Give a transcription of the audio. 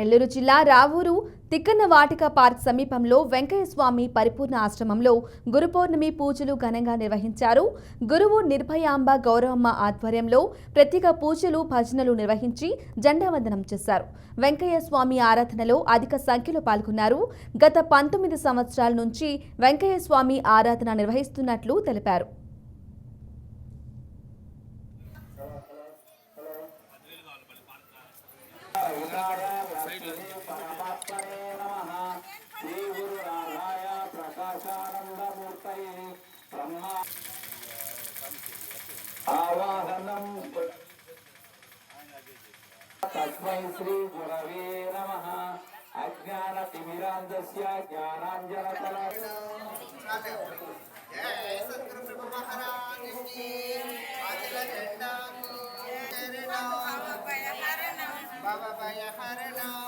నెల్లూరు జిల్లా రావూరు తిక్కన్న వాటిక పార్క్ సమీపంలో వెంకయ్య స్వామి పరిపూర్ణ ఆశ్రమంలో గురు పౌర్ణమి పూజలు ఘనంగా నిర్వహించారు. గురువు నిర్భయాంబ గౌరవమ్మ ఆధ్వర్యంలో ప్రత్యేక పూజలు భజనలు నిర్వహించి జెండావందనం చేశారు. వెంకయ్య స్వామి ఆరాధనలో అధిక సంఖ్యలో పాల్గొన్నారు. గత పంతొమ్మిది సంవత్సరాల నుంచి వెంకయ్య స్వామి ఆరాధన నిర్వహిస్తున్నట్లు తెలిపారు. ఆవాహనం. తస్మై శ్రీ గురవే నమ అజ్ఞాన తిమిరాంధ్య జ్ఞానాంజనతల జయ సద్గురు బాబా భయ హరణం